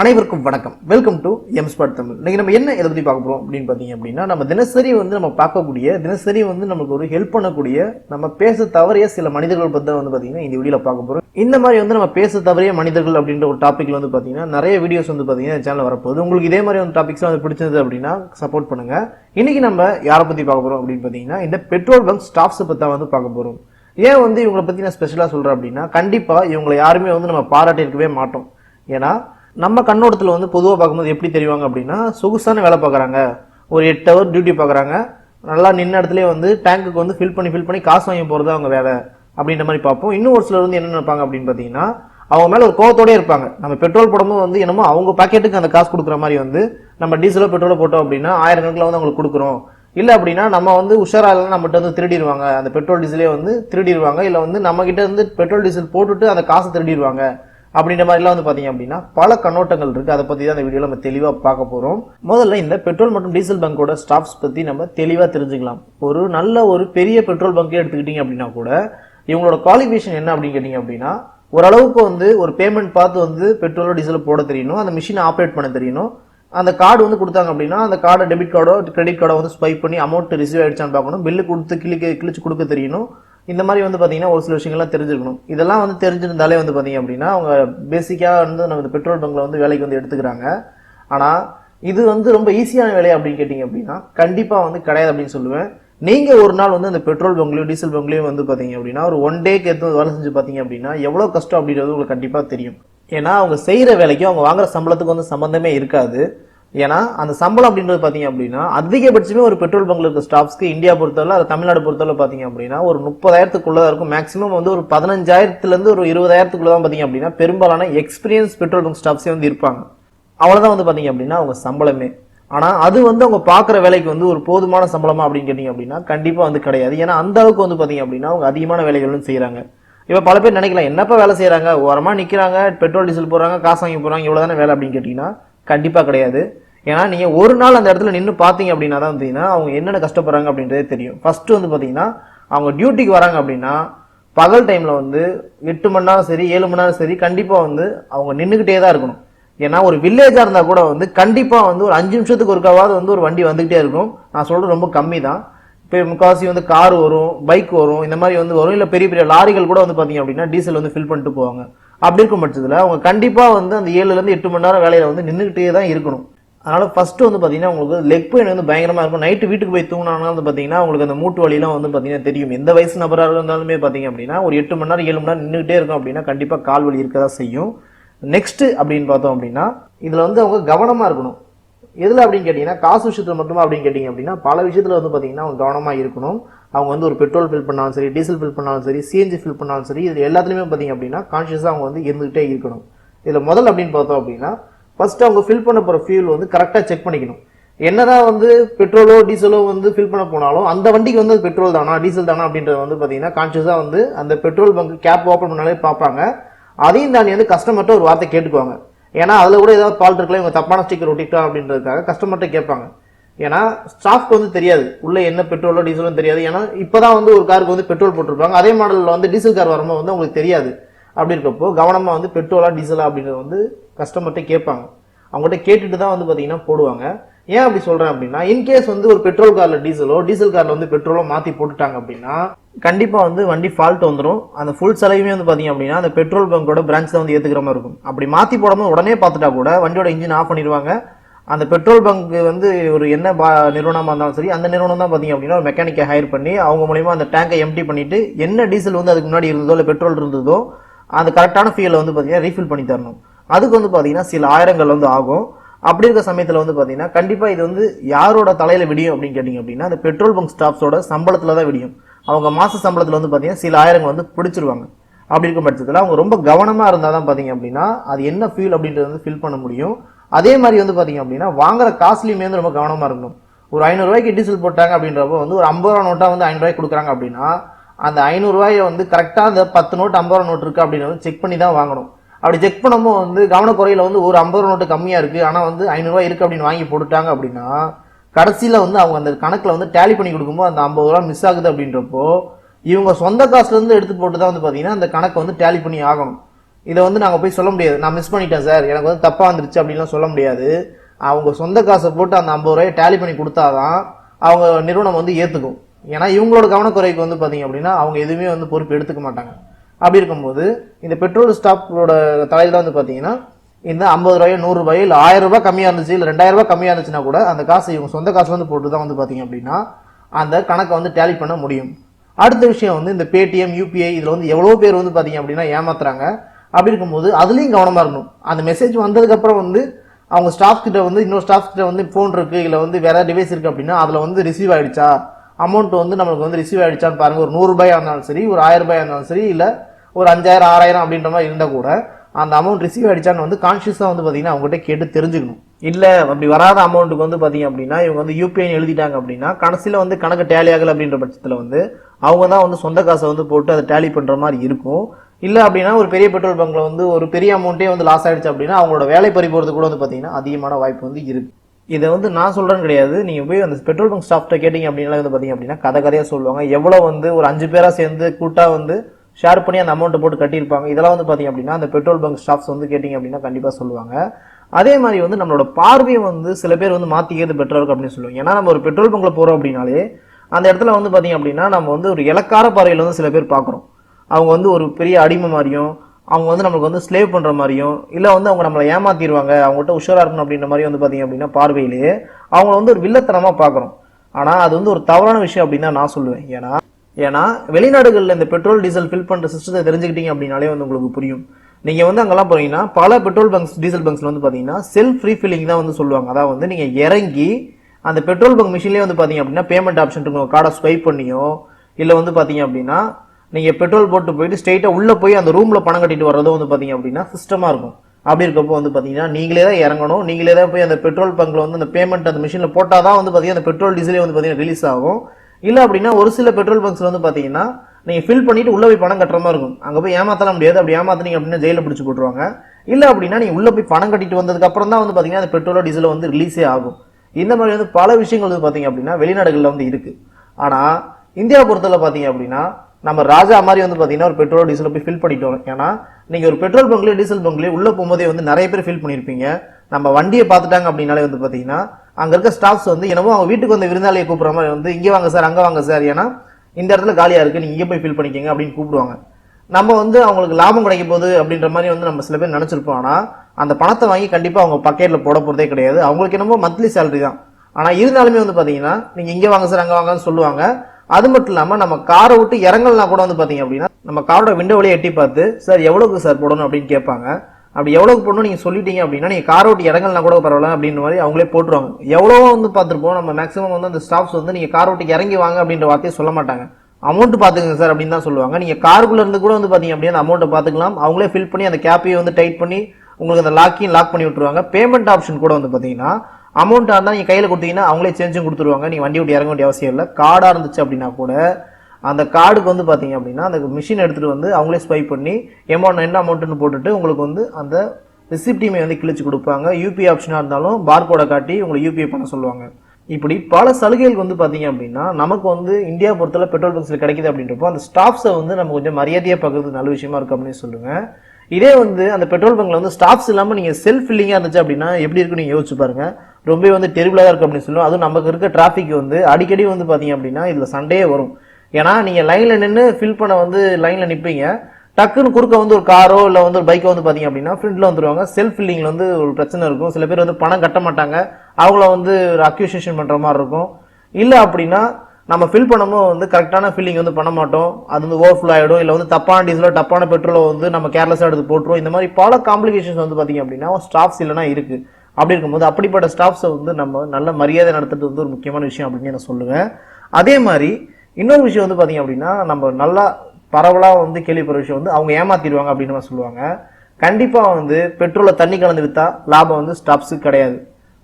அனைவருக்கும் வணக்கம். Welcome to M spot Tamil இன்னைக்கு நம்ம என்ன இதை பற்றி பார்க்க போகிறோம் அப்படின்னு பார்த்தீங்க அப்படின்னா நம்ம தினசரி வந்து நம்ம பார்க்கக்கூடிய தினசரி வந்து நமக்கு ஒரு ஹெல்ப் பண்ணக்கூடிய நம்ம பேச தவறிய சில மனிதர்கள் பற்றி தான் வந்து பார்த்தீங்கன்னா இந்த வீடியோவில் பார்க்க போகிறோம் இந்த மாதிரி வந்து நம்ம பேச தவறிய மனிதர்கள் அப்படின்ற ஒரு டாப்பிக்கில் வந்து பார்த்தீங்கன்னா நிறைய வீடியோஸ் வந்து பார்த்தீங்கன்னா சேனல் வரப்போகுது. உங்களுக்கு இதே மாதிரி வந்து டாப்பிக்ஸ்லாம் வந்து பிடிச்சது அப்படின்னா சப்போர்ட் பண்ணுங்க. இன்னைக்கு நம்ம யாரை பற்றி பார்க்க போகிறோம் அப்படின்னு பார்த்தீங்கன்னா இந்த பெட்ரோல் பங்க் ஸ்டாஃப்ஸை பற்றி தான் வந்து பார்க்க போகிறோம் ஏன் வந்து இவங்களை பற்றி நான் ஸ்பெஷலாக சொல்கிறேன் அப்படின்னா கண்டிப்பாக இவங்களை யாருமே வந்து நம்ம பாராட்டியிருக்கவே மாட்டோம். ஏன்னா நம்ம கண்ணோட்டத்தில் வந்து பொதுவாக பார்க்கும்போது எப்படி தெரிவாங்க அப்படின்னா சொகுசான வேலை பார்க்குறாங்க. ஒரு எட்டு ஹவர் டியூட்டி பார்க்குறாங்க. நல்லா நின்ன இடத்துலேயே வந்து டேங்க்குக்கு வந்து ஃபில் பண்ணி ஃபில் பண்ணி காசு வாங்கி போகிறது அவங்க வேலை அப்படின்ற மாதிரி பார்ப்போம். இன்னும் ஒரு சிலர் வந்து என்ன நினைப்பாங்க அப்படின்னு பார்த்தீங்கன்னா அவங்க மேலே ஒரு கோவத்தோடயே இருப்பாங்க. நம்ம பெட்ரோல் போடும்போது வந்து என்னமோ அவங்க பாக்கெட்டுக்கு அந்த காசு கொடுக்குற மாதிரி வந்து நம்ம டீசலோ பெட்ரோலோ போட்டோம் அப்படின்னா ஆயிரம் கணக்கில் வந்து அவங்களுக்கு கொடுக்குறோம். இல்லை அப்படின்னா நம்ம வந்து உஷாரா நம்மகிட்ட வந்து திருடிடுவாங்க. அந்த பெட்ரோல் டீசலே வந்து திருடிடுவாங்க. இல்லை வந்து நம்ம வந்து பெட்ரோல் டீசல் போட்டுட்டு அந்த காசை திருடிடுவாங்க. அப்படின்ற மாதிரிலாம் வந்து பார்த்தீங்க அப்படின்னா பல கண்ணோட்டங்கள் இருக்கு. அதை பற்றி தான் இந்த வீடியோவில் நம்ம தெளிவாக பார்க்க போகிறோம் முதல்ல இந்த பெட்ரோல் மற்றும் டீசல் பங்கோட ஸ்டாஃப்ஸ் பற்றி நம்ம தெளிவாக தெரிஞ்சுக்கலாம். ஒரு நல்ல ஒரு பெரிய பெட்ரோல் பங்கே எடுத்துக்கிட்டீங்க அப்படின்னா கூட இவங்களோட குவாலிஃபிகேஷன் என்ன அப்படின்னு கேட்டிங்க அப்படின்னா ஓரளவுக்கு வந்து ஒரு பேமெண்ட் பார்த்து வந்து பெட்ரோலோ டீசலோ போட தெரியணும். அந்த மிஷினை ஆப்ரேட் பண்ண தெரியணும். அந்த கார்டு வந்து கொடுத்தாங்க அப்படின்னா அந்த கார்டை டெபிட் கார்டோ கிரெடிட் கார்டோ வந்து ஸ்வைப் பண்ணி அமௌண்ட் ரிசீவ் ஆகிடுச்சான்னு பார்க்கணும். பில்லு கொடுத்து கிளிக்க கிழிச்சு கொடுக்க தெரியணும். இந்த மாதிரி வந்து பார்த்தீங்கன்னா ஒரு சில விஷயங்கள்லாம் தெரிஞ்சிருக்கணும். இதெல்லாம் வந்து தெரிஞ்சிருந்தாலே வந்து பார்த்தீங்க அப்படின்னா அவங்க பேசிக்காக வந்து நம்ம இந்த பெட்ரோல் பங்கில் வந்து வேலைக்கு வந்து எடுத்துக்கிறாங்க. ஆனால் இது வந்து ரொம்ப ஈஸியான வேலை அப்படின்னு கேட்டிங்க அப்படின்னா கண்டிப்பாக வந்து கிடையாது அப்படின்னு சொல்லுவேன். நீங்கள் ஒரு நாள் வந்து அந்த பெட்ரோல் பங்க்லையும் டீசல் பங்க்லையும் வந்து பார்த்தீங்க அப்படின்னா ஒரு ஒன் டேக்கு எடுத்து வேலை செஞ்சு பார்த்தீங்க அப்படின்னா எவ்வளோ கஷ்டம் அப்படின்றது உங்களுக்கு கண்டிப்பாக தெரியும். ஏன்னா அவங்க செய்கிற வேலைக்கும் அவங்க வாங்குற சம்பளத்துக்கு வந்து சம்மந்தமே இருக்காது. ஏன்னா அந்த சம்பளம் அப்படின்றது பார்த்தீங்க அப்படின்னா அதிகபட்சமே ஒரு பெட்ரோல் பங்க்ல இருக்க ஸ்டாஃப்ஸ்க்கு இந்தியா பொறுத்தவரை அது தமிழ்நாடு பொறுத்தவரை பார்த்தீங்க அப்படின்னா ஒரு முப்பதாயிரத்துக்குள்ள தான் இருக்கும். மேக்ஸிமம் வந்து ஒரு பதினஞ்சாயிரத்துலேருந்து ஒரு இருபதாயிரத்துக்குள்ள தான் பார்த்தீங்க அப்படின்னா பெரும்பாலான எக்ஸ்பீரியன்ஸ் பெட்ரோல் பங்க் ஸ்டாஃப்ஸே வந்து இருப்பாங்க. அவ்வளோதான் வந்து பார்த்தீங்க அப்படின்னா அவங்க சம்பளமே. ஆனால் அது வந்து அவங்க பார்க்குற வேலைக்கு வந்து ஒரு போதுமான சம்பளமா அப்படின்னு கேட்டிங்க அப்படின்னா கண்டிப்பாக வந்து கிடையாது. ஏன்னா அந்த அளவுக்கு வந்து பார்த்தீங்க அப்படின்னா அவங்க அதிகமான வேலைகளும் செய்கிறாங்க இப்போ பல பேர் நினைக்கலாம் என்னப்பா வேலை செய்கிறாங்க ஓரமாக நிற்கிறாங்க பெட்ரோல் டீசல் போடுறாங்க காசு வாங்கி போகிறாங்க இவ்வளோ தானே வேலை அப்படின்னு கேட்டிங்கன்னா கண்டிப்பாக கிடையாது. ஏன்னா நீங்கள் ஒரு நாள் அந்த இடத்துல நின்று பார்த்தீங்க அப்படின்னா தான் பார்த்தீங்கன்னா அவங்க என்னென்ன கஷ்டப்படுறாங்க அப்படின்றதே தெரியும். ஃபஸ்ட்டு வந்து பார்த்தீங்கன்னா அவங்க டியூட்டிக்கு வராங்க அப்படின்னா பகல் டைமில் வந்து எட்டு மணி நேரம் சரி ஏழு மணி நேரம் சரி கண்டிப்பாக வந்து அவங்க நின்றுக்கிட்டே தான் இருக்கணும். ஏன்னா ஒரு வில்லேஜாக இருந்தால் கூட வந்து கண்டிப்பாக வந்து ஒரு அஞ்சு நிமிஷத்துக்கு ஒருக்காவது வந்து ஒரு வண்டி வந்துக்கிட்டே இருக்கும். நான் சொல்கிறது ரொம்ப கம்மி தான். இப்போ முக்கால்வாசி வந்து கார் வரும் பைக் வரும் இந்த மாதிரி வந்து வரும். இல்லை பெரிய பெரிய லாரிகள் கூட வந்து பார்த்தீங்க அப்படின்னா டீசல் வந்து ஃபில் பண்ணிட்டு போவாங்க. அப்படி இருக்கும் பட்சத்தில் அவங்க கண்டிப்பாக வந்து அந்த ஏழுலேருந்து எட்டு மணி நேரம் வேலையில் வந்து நின்றுக்கிட்டே தான் இருக்கணும். அதனால் ஃபஸ்ட்டு வந்து பார்த்தீங்கன்னா உங்களுக்கு லெக் பெயின் வந்து பயங்கரமாக இருக்கும். நைட்டு வீட்டுக்கு போய் தூங்கினாலும் வந்து பார்த்தீங்கன்னா உங்களுக்கு அந்த மூட்டு வலிலாம் வந்து பார்த்தீங்கன்னா தெரியும். எந்த வயசு நபராக இருந்தாலுமே பார்த்தீங்க அப்படின்னா ஒரு எட்டு மணி நேரம் ஏழு மணி நேரம் நின்றுகிட்டே இருக்கும் அப்படின்னா கண்டிப்பாக கால் வலி இருக்க தான் செய்யும். நெக்ஸ்ட்டு அப்படின்னு பார்த்தோம் அப்படின்னா இதில் வந்து அவங்க கவனமாக இருக்கணும். எதில் அப்படின்னு கேட்டிங்கன்னா காசு விஷயத்தில் மட்டுமா அப்படின்னு கேட்டிங்க அப்படின்னா பல விஷயத்தில் வந்து பார்த்தீங்கன்னா அவங்க கவனமாக இருக்கணும். அவங்க வந்து ஒரு பெட்ரோல் ஃபில் பண்ணாலும் சரி டீசல் ஃபில் பண்ணாலும் சரி சிஎன்ஜி ஃபில் பண்ணாலும் சரி இது எல்லாத்துலேயுமே பார்த்தீங்க அப்படின்னா கான்ஷியஸாக அவங்க வந்து இருந்துகிட்டே இருக்கணும். இதில் முதல் அப்படின்னு பார்த்தோம் அப்படின்னா ஃபஸ்ட்டு அவங்க ஃபில் பண்ண போகிற ஃபியூல் வந்து கரெக்டாக செக் பண்ணிக்கணும். என்னதான் வந்து பெட்ரோலோ டீசலோ வந்து ஃபில் பண்ண போனாலும் அந்த வண்டிக்கு வந்து பெட்ரோல் தானா டீசல் தானா அப்படின்றது வந்து பார்த்தீங்கன்னா கான்ஷியஸாக வந்து அந்த பெட்ரோல் பங்க் கேப் ஓப்பன் பண்ணாலே பார்ப்பாங்க. அதையும் தாண்டி வந்து கஸ்டமர்கிட்ட ஒரு வார்த்தை கேட்டுக்குவாங்க. ஏன்னா அதில் கூட ஏதாவது பால் இருக்கலாம் இவங்க தப்பான ஸ்டிக்கர் ஒட்டிட்டா அப்படின்றதுக்காக கஸ்டமர்கிட்ட கேட்பாங்க. ஏன்னா ஸ்டாஃப்க்கு வந்து தெரியாது. உள்ள என்ன பெட்ரோலோ டீசலோ தெரியாது. ஏன்னா இப்போதான் வந்து ஒரு காருக்கு வந்து பெட்ரோல் போட்டிருப்பாங்க. அதே மாடலில் வந்து டீசல் கார் வரும்போது வந்து அவங்களுக்கு தெரியாது. அப்படி இருக்கப்போ கவனமாக வந்து பெட்ரோலா டீசலா அப்படின்றத வந்து கஸ்டமர்கிட்ட கேட்பாங்க. அவங்ககிட்ட கேட்டுட்டு தான் வந்து பார்த்தீங்கன்னா போடுவாங்க. ஏன் அப்படி சொல்றேன் அப்படின்னா இன்கேஸ் வந்து ஒரு பெட்ரோல் கார்ல டீசலோ டீசல் கார்ல வந்து பெட்ரோலோ மாத்தி போட்டுட்டாங்க அப்படின்னா கண்டிப்பா வந்து வண்டி ஃபால்ட் வந்துடும் அந்த ஃபுல் செலவுமே வந்து பாத்தீங்க அப்படின்னா அந்த பெட்ரோல் பங்கோட பிரான்ச் தான் வந்து ஏத்துக்கிற மாதிரி இருக்கும். அப்படி மாத்தி போடாம உடனே பார்த்துட்டா கூட வண்டியோட இன்ஜின் ஆஃப் பண்ணிடுவாங்க. அந்த பெட்ரோல் பங்க் வந்து ஒரு என்ன பா- நிறுவனமாக இருந்தாலும் சரி அந்த நிறுவனம் தான் பார்த்தீங்க அப்படின்னா ஒரு மெக்கானிக்கை ஹையர் பண்ணி அவங்க மூலியமா அந்த டேங்கை எம்டி பண்ணிட்டு என்ன டீசல் வந்து அதுக்கு முன்னாடி இருந்ததோ இல்லை பெட்ரோல் இருந்ததோ அந்த கரெக்டான ஃபியூலை வந்து பார்த்தீங்கன்னா ரீஃபில் பண்ணி தரணும். அதுக்கு வந்து பார்த்தீங்கன்னா சில ஆயிரங்கள் வந்து ஆகும். அப்படி இருக்க சமயத்தில் வந்து பார்த்தீங்கன்னா கண்டிப்பாக இது வந்து யாரோட தலையில் விடியும் அப்படின்னு கேட்டிங்க அப்படின்னா அந்த பெட்ரோல் பங்க் ஸ்டாஃப்ஸோட சம்பளத்தில் தான் விடியும். அவங்க மாத சம்பளத்தில் வந்து பார்த்தீங்கன்னா சில ஆயிரங்கள் வந்து பிடிச்சிருவாங்க. அப்படி இருக்கும் பட்சத்தில் அவங்க ரொம்ப கவனமாக இருந்தால் தான் பார்த்தீங்க அப்படின்னா அது என்ன ஃபீல் அப்படின்றது வந்து ஃபில் பண்ண முடியும். அதே மாதிரி வந்து பார்த்தீங்க அப்படின்னா வாங்குற காஸ்ட்லியுமே வந்து ரொம்ப கவனமாக இருக்கணும். ஒரு ஐநூறுரூவாய்க்கு டீசல் போட்டாங்க அப்படின்றப்போ வந்து ஒரு ஐம்பது ரூபா நோட்டாக வந்து ஐநூறுரூவாய்க்கு கொடுக்குறாங்க அப்படின்னா அந்த ஐநூறுரூவாயை வந்து கரெக்டாக அந்த பத்து நோட்டு ஐம்பது ரூபா நோட்டு இருக்குது அப்படின்னு செக் பண்ணி தான் வாங்கணும். அப்படி செக் பண்ணும்போது வந்து கவனக்குறையில் வந்து ஒரு ஐம்பது ரூபா நோட்டு கம்மியாக இருக்குது ஆனால் வந்து ஐநூறுரூவா இருக்குது அப்படின்னு வாங்கி போட்டுட்டாங்க அப்படின்னா கடைசியில் வந்து அவங்க அந்த கணக்கில் வந்து டேலி பண்ணி கொடுக்கும்போது அந்த ஐம்பது ரூபா மிஸ் ஆகுது அப்படின்றப்போ இவங்க சொந்த காசுலேருந்து எடுத்து போட்டு தான் வந்து பார்த்தீங்கன்னா அந்த கணக்கை வந்து டேலி பண்ணி ஆகணும். இதை வந்து நாங்கள் போய் சொல்ல முடியாது. நான் மிஸ் பண்ணிட்டேன் சார் எனக்கு வந்து தப்பாக வந்துருச்சு அப்படின்லாம் சொல்ல முடியாது. அவங்க சொந்த காசை போட்டு அந்த ஐம்பது ரூபாயை டேலி பண்ணி கொடுத்தாதான் அவங்க நிறுவனம் வந்து ஏற்றுக்கும் ஏன்னா இவங்களோட கவனக்குறைக்கு வந்து பார்த்தீங்க அப்படின்னா அவங்க எதுவுமே வந்து பொறுப்பு எடுத்துக்க மாட்டாங்க. அப்படி இருக்கும்போது இந்த பெட்ரோல் ஸ்டாப்போட தலையில் வந்து பார்த்தீங்கன்னா இந்த ஐம்பது ரூபாயோ நூறு ரூபாயோ இல்லை ஆயிரம் ரூபாய் கம்மியாக இருந்துச்சு இல்லை ரெண்டாயிரம் ரூபாய் கம்மியாக இருந்துச்சுன்னா கூட அந்த காசை இவங்க சொந்த காசுல வந்து போட்டு தான் வந்து பார்த்தீங்க அப்படின்னா அந்த கணக்கை வந்து டேலி பண்ண முடியும். அடுத்த விஷயம் வந்து இந்த பேடிஎம் யூபிஐ இதில் வந்து எவ்வளோ பேர் வந்து பார்த்தீங்க அப்படின்னா ஏமாத்துறாங்க. அப்படி இருக்கும்போது அதுலேயும் கவனமாக இருக்கணும். அந்த மெசேஜ் வந்ததுக்கப்புறம் வந்து அவங்க ஸ்டாஃப் கிட்ட வந்து இன்னொரு ஸ்டாஃப் கிட்ட வந்து ஃபோன் இருக்குது இல்லை வந்து வேற டிவைஸ் இருக்குது அப்படின்னா அதில் வந்து ரிசீவ் ஆகிடுச்சா அமௌண்ட் வந்து நம்மளுக்கு வந்து ரிசீவ் ஆகிடுச்சான்னு பாருங்க. ஒரு நூறு ரூபாயா இருந்தாலும் சரி ஒரு ஆயிரம் இருந்தாலும் சரி இல்லை ஒரு அஞ்சாயிரம் ஆறாயிரம் அப்படின்ற மாதிரி இருந்தால் கூட அந்த அமௌண்ட் ரிசீவ் ஆகிடுச்சான்னு வந்து கான்ஷியஸாக வந்து பார்த்தீங்கன்னா அவங்ககிட்ட கேட்டு தெரிஞ்சுக்கணும். இல்லை அப்படி வராத அமௌண்ட்டுக்கு வந்து பார்த்தீங்க அப்படின்னா இவங்க வந்து யூபிஐ எழுதிட்டாங்க அப்படின்னா கடைசியில் வந்து கணக்கு டேலி ஆகலை அப்படின்ற பட்சத்தில் வந்து அவங்க தான் வந்து சொந்த காசை வந்து போட்டு அதை டேலி பண்ணுற மாதிரி இருக்கும். இல்லை அப்படின்னா ஒரு பெரிய பெட்ரோல் பங்க்ல வந்து ஒரு பெரிய அமௌண்ட்டே வந்து லாஸ் ஆகிடுச்சு அப்படின்னா அவங்களோட வேலை பறி போகிறது கூட வந்து பார்த்தீங்கன்னா அதிகமான வாய்ப்பு வந்து இருக்குது இதை வந்து நான் சொல்கிறேன்னு கிடையாது. நீங்கள் போய் அந்த பெட்ரோல் பங்க் ஸ்டாஃப்ட்ட கேட்டிங்க அப்படின்னா வந்து பார்த்தீங்க அப்படின்னா கதை கதையாக சொல்லுவாங்க. எவ்வளோ வந்து ஒரு அஞ்சு பேராக சேர்ந்து கூட்டாக வந்து ஷேர் பண்ணி அந்த அமௌண்ட்டை போட்டு கட்டியிருப்பாங்க. இதெல்லாம் வந்து பார்த்தீங்க அப்படின்னா அந்த பெட்ரோல் பங்க் ஸ்டாஃப்ஸ் வந்து கேட்டிங்க அப்படின்னா கண்டிப்பாக சொல்லுவாங்க. அதே மாதிரி வந்து நம்மளோட பார்வையை வந்து சில பேர் வந்து மாற்றிக்கிறது பெட்டராக இருக்கும் அப்படின்னு சொல்லுவாங்க. ஏன்னா நம்ம ஒரு பெட்ரோல் பங்கில் போகிறோம் அப்படின்னாலே அந்த இடத்துல வந்து பார்த்தீங்க அப்படின்னா நம்ம வந்து ஒரு இலக்கார பார்வையில் வந்து சில பேர் பார்க்குறோம் அவங்க வந்து ஒரு பெரிய அடிமை மாதிரியும் அவங்க வந்து நம்மளுக்கு வந்து ஸ்லேவ் பண்ணுற மாதிரியும் இல்லை வந்து அவங்க நம்மளை ஏமாத்திடுவாங்க அவங்ககிட்ட உஷாராக இருக்கணும் அப்படின்ற மாதிரி வந்து பார்த்தீங்க அப்படின்னா பார்வையிலேயே அவங்கள வந்து ஒரு வில்லத்தனமாக பார்க்குறோம் ஆனால் அது வந்து ஒரு தவறான விஷயம் அப்படின்னு தான் நான் சொல்லுவேன். ஏன்னா ஏன்னா வெளிநாடுகளில் இந்த பெட்ரோல் டீசல் ஃபில் பண்ணுற சிஸ்டத்தை தெரிஞ்சுக்கிட்டீங்க அப்படின்னாலே வந்து உங்களுக்கு புரியும். நீங்கள் வந்து அங்கெல்லாம் போனீங்கன்னா பல பெட்ரோல் பங்க்ஸ் டீசல் பங்க்ஸில் வந்து பார்த்தீங்கன்னா செல்ஃப் ரீஃபில்லிங் தான் வந்து சொல்லுவாங்க. அதாவது வந்து நீங்கள் இறங்கி அந்த பெட்ரோல் பங்க் மிஷின்லேயே வந்து பார்த்தீங்க அப்படின்னா பேமெண்ட் ஆப்ஷன் இருக்கும் கார்டை ஸ்வைப் பண்ணியோ இல்லை வந்து பார்த்தீங்க அப்படின்னா நீங்கள் பெட்ரோல் போட்டு போயிட்டு ஸ்ட்ரெயிட்டாக உள்ளே போய் அந்த ரூமில் பணம் கட்டிட்டு வர்றதும் வந்து பார்த்தீங்க அப்படின்னா சிஸ்டமாக இருக்கும். அப்படி இருக்கப்போ வந்து பார்த்தீங்கன்னா நீங்களே தான் இறங்கணும். நீங்களே தான் போய் அந்த பெட்ரோல் பங்க்கில் வந்து அந்த பேமெண்ட் அந்த மிஷினில் போட்டால் தான் வந்து பார்த்தீங்கன்னா அந்த பெட்ரோல் டீசலே வந்து பார்த்தீங்கன்னா ரிலீஸ் ஆகும். இல்லை அப்படின்னா ஒரு சில பெட்ரோல் பங்க்ஸில் வந்து பார்த்தீங்கன்னா நீங்கள் ஃபில் பண்ணிட்டு உள்ளே போய் பணம் கட்டுற மாதிரி இருக்கும். அங்கே போய் ஏமாத்தலாம் முடியாது. அப்படி ஏமாத்துனீங்க அப்படின்னா ஜெயிலில் பிடிச்சி போட்டுருவாங்க. இல்லை அப்படின்னா நீங்கள் உள்ளே போய் பணம் கட்டிட்டு வந்ததுக்கு அப்புறம் தான் வந்து பார்த்தீங்கன்னா அந்த பெட்ரோலோ டீசலோ வந்து ரிலீஸே ஆகும். இந்த மாதிரி வந்து பல விஷயங்கள் வந்து பார்த்தீங்க அப்படின்னா வெளிநாடுகளில் வந்து இருக்குது ஆனால் இந்தியா பொறுத்தவரை பார்த்தீங்க அப்படின்னா நம்ம ராஜா மாதிரி வந்து பார்த்தீங்கன்னா ஒரு பெட்ரோல் டீசல் போய் ஃபில் பண்ணிட்டோம். வரோம் ஏன்னா நீங்கள் ஒரு பெட்ரோல் பங்க்லேயே டீசல் பங்க்லேயே உள்ளே போகும்போதே வந்து நிறைய பேர் ஃபில் பண்ணியிருப்பீங்க நம்ம வண்டியை பார்த்துட்டாங்க அப்படின்னாலே வந்து பார்த்தீங்கன்னா அங்கே இருக்க ஸ்டாஃப்ஸ் வந்து என்னமோ அவங்க வீட்டுக்கு வந்து விருந்தாளியை கூப்பிட்ற மாதிரி வந்து இங்கே வாங்க சார் அங்கே வாங்க சார். ஏன்னா இந்த இடத்துல காலியாக இருக்குது நீங்கள் இங்கே போய் ஃபில் பண்ணிக்கங்க அப்படின்னு கூப்பிடுவாங்க. நம்ம வந்து அவங்களுக்கு லாபம் கிடைக்க போகுது அப்படின்ற மாதிரி வந்து நம்ம சில பேர் நினச்சிருப்போம். ஆனால் அந்த பணத்தை வாங்கி கண்டிப்பாக அவங்க பக்கெட்டில் போட போகிறதே கிடையாது. அவங்களுக்கு என்னமோ மந்த்லி சேலரி தான். ஆனால் இருந்தாலுமே வந்து பார்த்தீங்கன்னா நீங்கள் இங்கே வாங்க சார் அங்கே வாங்கன்னு சொல்லுவாங்க. அது மட்டும் இல்லாமல் நம்ம காரை விட்டு இறங்கலாம் கூட வந்து பார்த்தீங்க அப்படின்னா நம்ம காரோட விண்டோ வழியை எட்டி பார்த்து சார் எவ்வளோக்கு சார் போடணும்? அப்படின்னு கேட்பாங்க. அப்படி எவ்வளோக்கு போடணும் நீங்கள் சொல்லிட்டீங்க அப்படின்னா நீங்கள் காரை விட்டு இறங்கலாம் கூட பரவாயில்ல அப்படின்ற மாதிரி அவங்களே போட்டுருவாங்க. எவ்வளோ வந்து பார்த்துருப்போம் நம்ம மேக்ஸிமம் வந்து அந்த ஸ்டாஃப்ஸ் வந்து நீங்கள் காரை விட்டு இறங்கி வாங்க அப்படின்ற வார்த்தையை சொல்ல மாட்டாங்க. அமௌண்ட் பார்த்துக்கங்க சார் அப்படின்னு தான் சொல்லுவாங்க. நீங்கள் காருக்குள்ளே இருந்து கூட வந்து பார்த்தீங்க அப்படின்னா அந்த அமௌண்ட்டை பார்த்துக்கலாம். அவங்களே ஃபில் பண்ணி அந்த கேப்பையை வந்து டைட் பண்ணி உங்களுக்கு அந்த லாக்கையும் லாக் பண்ணி விட்டுருவாங்க. பேமெண்ட் ஆப்ஷன் கூட வந்து பார்த்தீங்கன்னா அமௌண்ட்டாக இருந்தால் நீங்கள் கையில் கொடுத்தீங்கன்னா அவங்களே சேஞ்சும் கொடுத்துருவாங்க. நீங்கள் வண்டி விட்டு இறங்க வேண்டிய அவசியம் இல்லை. கார்டாக இருந்துச்சு அப்படின்னா கூட அந்த கார்டுக்கு வந்து பார்த்தீங்க அப்படின்னா அந்த மிஷின் எடுத்துகிட்டு வந்து அவங்களே ஸ்வைப் பண்ணி அமௌண்ட் என்ன அமௌண்ட்டுன்னு போட்டுட்டு உங்களுக்கு வந்து அந்த ரிசிப்டிமே வந்து கிழிச்சு கொடுப்பாங்க. யூபிஐ ஆப்ஷனாக இருந்தாலும் பார்கோடை காட்டி உங்களை யூபிஐ பண்ண சொல்லுவாங்க. இப்படி பல சலுகைகள் வந்து பார்த்தீங்க அப்படின்னா நமக்கு வந்து இந்தியா பொறுத்தவரை பெட்ரோல் பங்க்ஸில் கிடைக்குது அப்படின்றப்போ அந்த ஸ்டாஃப்ஸை வந்து நம்ம கொஞ்சம் மரியாதையாக பார்க்குறது நல்ல விஷயமா இருக்கும் அப்படின்னு சொல்லுவேன் இதே வந்து அந்த பெட்ரோல் பங்க்ல வந்து ஸ்டாஃப்ஸ் இல்லாமல் நீங்கள் செல்ஃப் ஃபில்லிங்காக இருந்துச்சு அப்படின்னா எப்படி இருக்குன்னு நீங்கள் யோசிச்சு பாருங்கள் ரொம்பவே வந்து டெரிபிளாக தான் அப்படின்னு சொல்லுவோம். அதுவும் நமக்கு இருக்க டிராஃபிக் வந்து அடிக்கடி வந்து பார்த்தீங்க அப்படின்னா இதில் சண்டையே வரும். ஏன்னா நீங்கள் லைனில் நின்று ஃபில் பண்ண வந்து லைனில் நிற்பீங்க டக்குன்னு குறுக்க வந்து ஒரு காரோ இல்லை வந்து ஒரு பைக்கோ வந்து பார்த்தீங்க அப்படின்னா ஃப்ரண்ட்டில் வந்துருவாங்க. செல்ஃப் ஃபில்லிங்கில் வந்து ஒரு பிரச்சனை இருக்கும். சில பேர் வந்து பணம் கட்ட மாட்டாங்க. அவங்கள வந்து ஒரு அக்யூசியேஷன் பண்ணுற மாதிரி இருக்கும். இல்லை அப்படின்னா நம்ம ஃபில் பண்ணும்போது வந்து கரெக்டான ஃபில்லிங் வந்து பண்ண மாட்டோம். அது வந்து ஓவர்ஃபுல் ஆகிடும் இல்லை வந்து தப்பான டீசலோ தப்பான பெட்ரோலோ வந்து நம்ம கேர்லெஸ்ஸாக எடுத்து போட்டுருவோம். இந்த மாதிரி பல காம்ப்ளிகேஷன்ஸ் வந்து பார்த்தீங்க அப்படின்னா ஸ்டாஃப்ஸ் இல்லைனா இருக்குது அப்படி இருக்கும்போது அப்படிப்பட்ட ஸ்டாஃப்ஸை வந்து நம்ம நல்ல மரியாதை நடத்துறது வந்து ஒரு முக்கியமான விஷயம் அப்படின்னு நான் சொல்லுவேன். அதே மாதிரி இன்னொரு விஷயம் வந்து பார்த்தீங்க அப்படின்னா நம்ம நல்லா பரவலாக வந்து கேள்விப்படுற விஷயம் வந்து அவங்க ஏமாத்திடுவாங்க அப்படின்னு சொல்லுவாங்க. கண்டிப்பாக வந்து பெட்ரோலை தண்ணி கலந்து விற்றா லாபம் வந்து ஸ்டாஃப்ஸுக்கு கிடையாது.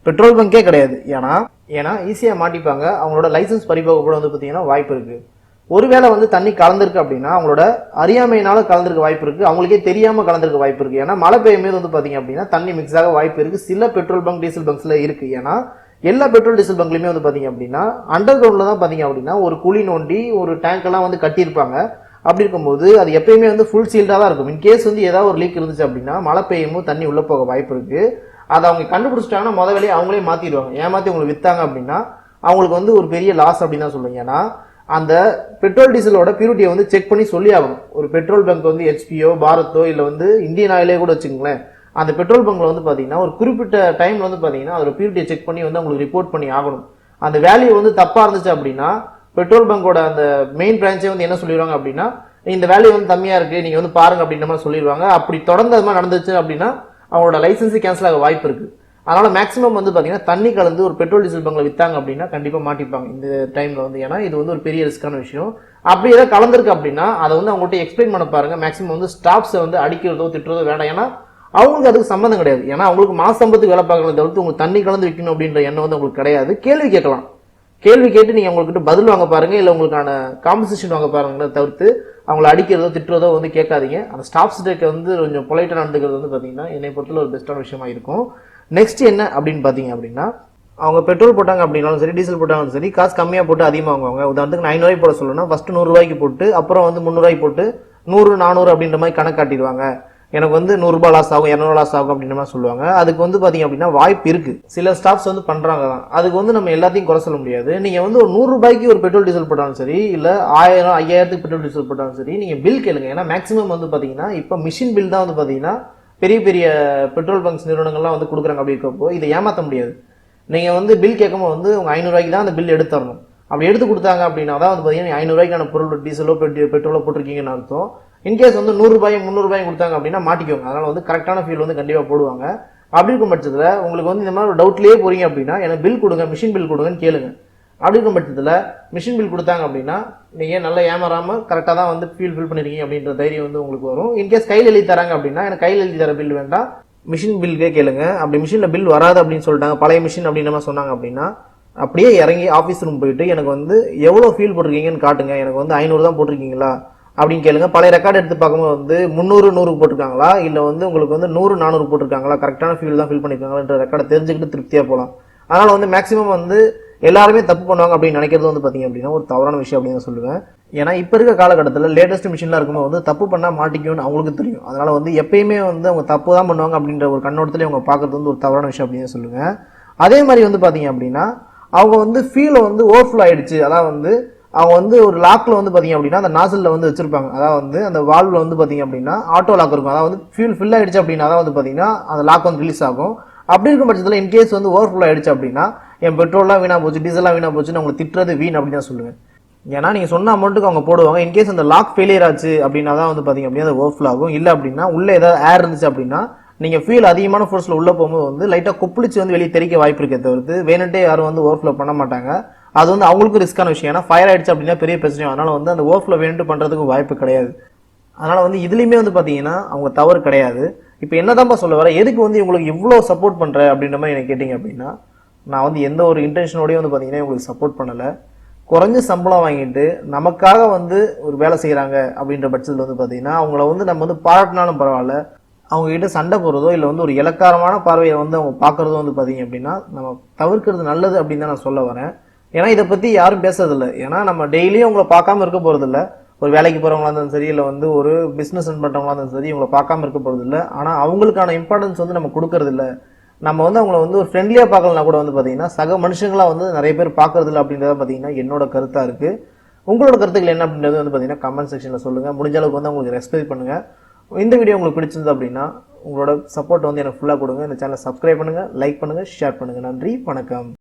பெட்ரோல் பங்கே கிடையாது. ஏன்னா ஏன்னா ஈஸியாக மாட்டிப்பாங்க. அவங்களோட லைசன்ஸ் பறிப்போக கூட வந்து பார்த்தீங்கன்னா வாய்ப்பு இருக்குது ஒருவேளை வந்து தண்ணி கலந்துருக்கு அப்படின்னா அவங்களோட அறியாமையினால கலந்துருக்க வாய்ப்பு இருக்குது அவங்களுக்கே தெரியாமல் கலந்துருக்க வாய்ப்பு இருக்குது ஏன்னா மழை பெய்யும் போது வந்து பார்த்தீங்க அப்படின்னா தண்ணி மிக்ஸ் ஆக வாய்ப்பு இருக்குது சில பெட்ரோல் பங்க் டீசல் பங்க்ஸில் இருக்குது ஏன்னா எல்லா பெட்ரோல் டீசல் பங்க்லையுமே வந்து பார்த்தீங்க அப்படின்னா அண்டர் கிரவுண்டில் தான் பார்த்தீங்க அப்படின்னா ஒரு குழி நோண்டி ஒரு டேங்கெல்லாம் வந்து கட்டியிருப்பாங்க. அப்படி இருக்கும்போது அது எப்பயுமே வந்து ஃபுல் சீல்டாக தான் இருக்கும். இன்கேஸ் வந்து ஏதாவது ஒரு லீக் இருந்துச்சு அப்படின்னா மழை பெய்யும் போது தண்ணி உள்ளே போக வாய்ப்பு இருக்குது அதை அவங்க கண்டுபிடிச்சிட்டாங்கன்னா முத வேலையை அவங்களே மாற்றிடுவாங்க ஏமாற்றி உங்களுக்கு விற்றாங்க அப்படின்னா அவங்களுக்கு வந்து ஒரு பெரிய லாஸ் அப்படின்னு தான் சொல்லுங்க ஏன்னா அந்த பெட்ரோல் டீசலோட பியூரிட்டியை வந்து செக் பண்ணி சொல்லி ஆகணும் ஒரு பெட்ரோல் பங்க் வந்து ஹெச்பியோ பாரத்தோ இல்லை வந்து இந்தியன் ஆயிலே கூட வச்சுக்கோங்களேன். அந்த பெட்ரோல் பங்க்ல வந்து பார்த்தீங்கன்னா ஒரு குறிப்பிட்ட டைம்ல வந்து பார்த்தீங்கன்னா அதோட பியூரிட்டியை செக் பண்ணி வந்து அவங்களுக்கு ரிப்போர்ட் பண்ணி ஆகணும். அந்த வேல்யூ வந்து தப்பாக இருந்துச்சு அப்படின்னா பெட்ரோல் பங்கோட அந்த மெயின் பிரான்ச்சே வந்து என்ன சொல்லிடுவாங்க அப்படின்னா இந்த வேல்யூ வந்து கம்மியாக இருக்குது நீங்கள் வந்து பாருங்க அப்படின்ற மாதிரி சொல்லிடுவாங்க. அப்படி தொடர்ந்து அது மாதிரி நடந்துச்சு அப்படின்னா அவங்களோட லைசன்ஸு கேன்சல் ஆக வாய்ப்பு இருக்குது அதனால் மேக்ஸிமம் வந்து பார்த்தீங்கன்னா தண்ணி கலந்து ஒரு பெட்ரோல் டீசல் பங்கில் விற்றாங்க அப்படின்னா கண்டிப்பாக மாட்டிப்பாங்க இந்த டைமில் வந்து. ஏன்னா இது வந்து ஒரு பெரிய ரிஸ்க்கான விஷயம். அப்படி ஏதாவது கலந்துருக்கு அப்படின்னா அதை வந்து அவங்கள்ட்ட எக்ஸ்பிளைன் பண்ண பாருங்கள் மேக்ஸிமம் வந்து ஸ்டாஃப்ஸை வந்து அடிக்கிறதோ திட்டுறதோ வேண்டாம். ஏன்னா அவங்களுக்கு அதுக்கு சம்மந்தம் கிடையாது. ஏன்னா அவங்களுக்கு மாச சம்பத்துக்கு வேலை பார்க்கறத தவிர்த்து உங்களுக்கு தண்ணி கலந்து விற்கணும் அப்படின்ற எண்ணம் வந்து உங்களுக்கு கிடையாது. கேள்வி கேட்கலாம். கேள்வி கேட்டு நீங்கள் அவங்கக்கிட்ட பதில் வாங்க பாருங்கள் இல்லை உங்களுக்கான காம்பன்சேஷன் வாங்க பாருங்கிறத தவிர்த்து அவங்கள அடிக்கிறதோ திட்டுறதோ வந்து கேட்காதீங்க. அந்த ஸ்டாஃப்ஸ் டேக்கு வந்து கொஞ்சம் பொலைட்டாக நடந்துக்கிறது வந்து பார்த்தீங்கன்னா என்னை பொறுத்தல ஒரு பெஸ்ட்டான விஷயமா இருக்கும். நெக்ஸ்ட் என்ன அப்படின்னு பார்த்தீங்க அப்படின்னா அவங்க பெட்ரோல் போட்டாங்க அப்படின்னாலும் சரி டீசல் போட்டாலும் சரி காசு கம்மியாக போட்டு அதிகமாக வாங்குவாங்க. உதாரணத்துக்கு நான் ஐநூறுவாய்க்கு போட சொல்லணும்னா ஃபஸ்ட்டு நூறுரூவாய்க்கு போட்டு அப்புறம் வந்து முந்நூறுவாய்க்கு போட்டு நூறு நானூறு அப்படின்ற மாதிரி கணக்கு காட்டிடுவாங்க. எனக்கு வந்து நூறுரூபா லாஸ் ஆகும் இரநூறு லாஸ் ஆகும் அப்படின்ற மாதிரி சொல்லுவாங்க. அதுக்கு வந்து பார்த்தீங்க அப்படின்னா வாய்ப்பு இருக்குது சில ஸ்டாஃப்ஸ் வந்து பண்ணுறாங்க தான். அதுக்கு வந்து நம்ம எல்லாத்தையும் குறை சொல்ல முடியாது. நீங்கள் வந்து ஒரு நூறுரூபாய்க்கு ஒரு பெட்ரோல் டீசல் போட்டாலும் சரி இல்லை ஆயிரம் ஐயாயிரத்துக்கு பெட்ரோல் டீசல் போட்டாலும் சரி நீங்கள் பில் கேளுங்க. ஏன்னா மேக்ஸிமம் வந்து பார்த்தீங்கன்னா இப்போ மிஷின் பில் தான் வந்து பார்த்தீங்கன்னா பெரிய பெரிய பெட்ரோல் பங்க்ஸ் நிறுவனங்கள்லாம் வந்து கொடுக்குறாங்க அப்படி இருக்கப்போ இதை ஏமாற்ற முடியாது. நீங்கள் வந்து பில் கேட்கும்போது வந்து உங்கள் ஐநூறுரூவாய்க்கு தான் அந்த பில் எடுத்து தரணும் அப்படி எடுத்து கொடுத்தாங்க அப்படின்னா தான் வந்து பார்த்தீங்கன்னா ஐநூறுரூவாய்க்கான பொருள் டீசலோ பெட்ரோலோ போட்டிருக்கீங்கன்னு அர்த்தம். இன்கேஸ் வந்து நூறுரூபாயும் முந்நூறுபாயும் கொடுத்தாங்க அப்படின்னா மாட்டிக்கோங்க. அதனால் வந்து கரெக்டான ஃபீல் வந்து கண்டிப்பாக போடுவாங்க. அப்படி இருக்கும் பட்சத்தில் உங்களுக்கு வந்து இந்த மாதிரி ஒரு டவுட்லேயே போகிறீங்க அப்படின்னா எனக்கு பில் கொடுங்க மிஷின் பில் கொடுங்கன்னு கேளுங்க. அப்படி இருக்கும் பட்சத்தில் மிஷின் பில் கொடுத்தாங்க அப்படின்னா நீங்கள் நல்லா ஏமாறாமல் கரெக்டாக தான் வந்து ஃபீல் ஃபில் பண்ணிருக்கீங்க அப்படின்ற தைரியம் வந்து உங்களுக்கு வரும். இன்கேஸ் கையில் எழுதி தராங்க அப்படின்னா எனக்கு கையில் எழுதி தர பில் வேண்டாம். மிஷின் பில்லே கேளுங்க. அப்படி மிஷினில் பில் வராது அப்படின்னு சொல்லிட்டாங்க பழைய மிஷின் அப்படின்ற மாதிரி சொன்னாங்க அப்படின்னா அப்படியே இறங்கி ஆஃபீஸ் ரூம் போயிட்டு எனக்கு வந்து எவ்வளோ ஃபீல் போட்டிருக்கீங்கன்னு காட்டுங்க. எனக்கு வந்து ஐநூறு தான் போட்டிருக்கீங்களா? அப்படின்னு கேளுங்க. பழைய ரெக்கார்டு எடுத்து பார்க்கும்போது வந்து முந்நூறு நூறு போட்டிருக்காங்களா? இல்லை வந்து உங்களுக்கு வந்து நூறு நானூறு போட்டிருக்காங்களா? கரெக்டான ஃபீல் தான் ஃபில் பண்ணியிருக்காங்கன்ற ரெக்கார்டை தெரிஞ்சுக்கிட்டு திருப்தியாக போகலாம் அதனால் வந்து மேக்ஸிமம் வந்து எல்லாருமே தப்பு பண்ணுவாங்க அப்படின்னு நினைக்கிறது வந்து பார்த்தீங்க அப்படின்னா ஒரு தவறான விஷயம் அப்படின்னு சொல்லுவேன். ஏன்னா இப்போ இருக்க காலகட்டத்தில் லேட்டஸ்ட் மிஷின்லாம் இருக்கும்போது வந்து தப்பு பண்ணால் மாட்டிக்கும்னு அவங்களுக்கு தெரியும். அதனால் வந்து எப்பயுமே வந்து அவங்க தப்பு தான் பண்ணுவாங்க அப்படின்ற ஒரு கண்ணோட்டத்தில் அவங்க பார்க்கறது வந்து ஒரு தவறான விஷயம் அப்படின்னு சொல்லுவேன். அதே மாதிரி வந்து பார்த்தீங்க அப்படின்னா அவங்க வந்து ஃபீலை வந்து ஓவர்ஃபுல் ஆகிடுச்சு அதான் வந்து அவங்க வந்து ஒரு லாக்கில் வந்து பார்த்தீங்க அப்படின்னா அந்த நாசலில் வந்து வச்சிருப்பாங்க. அதாவது வந்து அந்த வால்வில் வந்து பார்த்தீங்க அப்படின்னா ஆட்டோ லாக் இருக்கும். அதாவது வந்து ஃபியூல் ஃபில் ஆகிடுச்சு அப்படின்னா தான் வந்து பார்த்தீங்கன்னா அந்த லாக் வந்து ரிலீஸ் ஆகும். அப்படி இருக்கும் பட்சத்தில் இன்கேஸ் வந்து ஓவர் ஆயிடுச்சு அப்படின்னா என் பெட்ரோல்லாம் வீணாக போச்சு டீசல்லாம் வீணாக போச்சுன்னு அவங்களை திட்டுறது வீண் அப்படின்னு தான் சொல்லுவேன். ஏன்னா நீங்கள் சொன்ன அமௌண்ட்டுக்கு அவங்க போடுவாங்க. இன்கேஸ் அந்த லாக் ஃபெயிலியர் ஆச்சு அப்படின்னா தான் வந்து பார்த்தீங்க அப்படின்னா அது ஓவர் ஆகும். இல்லை அப்படின்னா உள்ளே ஏதாவது ஏர் இருந்துச்சு அப்படின்னா நீங்கள் ஃபியூல் அதிகமான ஃபோர்ஸில் உள்ளே போகும்போது வந்து லைட்டாக கொப்பளிச்சு வந்து வெளியே தெறிக்க வாய்ப்பு இருக்கே தவிர்த்து வேணுட்டே யாரும் வந்து ஓவர்ஃப்ளோ பண்ண மாட்டாங்க. அது வந்து அவங்களுக்கும் ரிஸ்க்கான விஷயம். ஏன்னா ஃபயர் ஆயிடுச்சு அப்படின்னா பெரிய பிரச்சனை அதனால் வந்து அந்த ஓஃபில் வேண்டு பண்ணுறதுக்கு வாய்ப்பு கிடையாது. அதனால் வந்து இதுலேயுமே வந்து பார்த்தீங்கன்னா அவங்க தவறு கிடையாது. இப்போ என்னதான்ப்பா சொல்ல வர? எதுக்கு வந்து இவங்களுக்கு இவ்வளோ சப்போர்ட் பண்ணுற அப்படின்ற மாதிரி எனக்கு கேட்டிங்க அப்படின்னா நான் வந்து எந்த ஒரு இன்டென்ஷனோடய வந்து பார்த்தீங்கன்னா இவங்களுக்கு சப்போர்ட் பண்ணலை. குறைஞ்ச சம்பளம் வாங்கிட்டு நமக்காக வந்து ஒரு வேலை செய்கிறாங்க அப்படின்ற பட்சத்தில் வந்து பார்த்தீங்கன்னா அவங்கள வந்து நம்ம வந்து பாராட்டினாலும் பரவாயில்ல. அவங்ககிட்ட சண்டை போடுறதோ இல்லை வந்து ஒரு இலக்காரமான பார்வையை வந்து அவங்க பார்க்குறதோ வந்து பார்த்தீங்க அப்படின்னா நம்ம தவிர்க்கிறது நல்லது அப்படின்னு தான் நான் சொல்ல வரேன். ஏன்னா இதை பற்றி யாரும் பேசுறதில்ல. ஏன்னா நம்ம டெய்லியும் உங்களை பார்க்காம இருக்க போகிறதில்ல ஒரு வேலைக்கு போகிறவங்களா இருந்தாலும் சரி இல்லை வந்து ஒரு பிஸ்னஸ் ரன் பண்ணுறவங்களா இருந்தாலும் சரி இவங்களை பார்க்காம இருக்க போகிறதில்ல ஆனால் அவங்களுக்கான இம்பார்ட்டன்ஸ் வந்து நம்ம கொடுக்கறதில்ல. நம்ம வந்து அவங்கள வந்து ஒரு ஃப்ரெண்ட்லியாக பார்க்கலனா கூட வந்து பார்த்தீங்கன்னா சக மனுஷங்களாக வந்து நிறைய பேர் பார்க்கறதில்ல அப்படின்றத பார்த்தீங்கன்னா என்னோட கருத்தாக இருக்குது உங்களோட கருத்துக்கள் என்ன அப்படின்றது வந்து பார்த்தீங்கன்னா கமெண்ட் செக்ஷனில் சொல்லுங்கள் முடிஞ்ச அளவுக்கு வந்து உங்களுக்கு ரெஸ்பெக்ட் பண்ணுங்கள் இந்த வீடியோ உங்களுக்கு பிடிச்சிருந்தது அப்படின்னா உங்களோட சப்போர்ட் வந்து எனக்கு ஃபுல்லாக கொடுங்க. இந்த சேனலை சப்ஸ்கிரைப் பண்ணுங்கள் லைக் பண்ணுங்கள் ஷேர் பண்ணுங்கள் நன்றி வணக்கம்.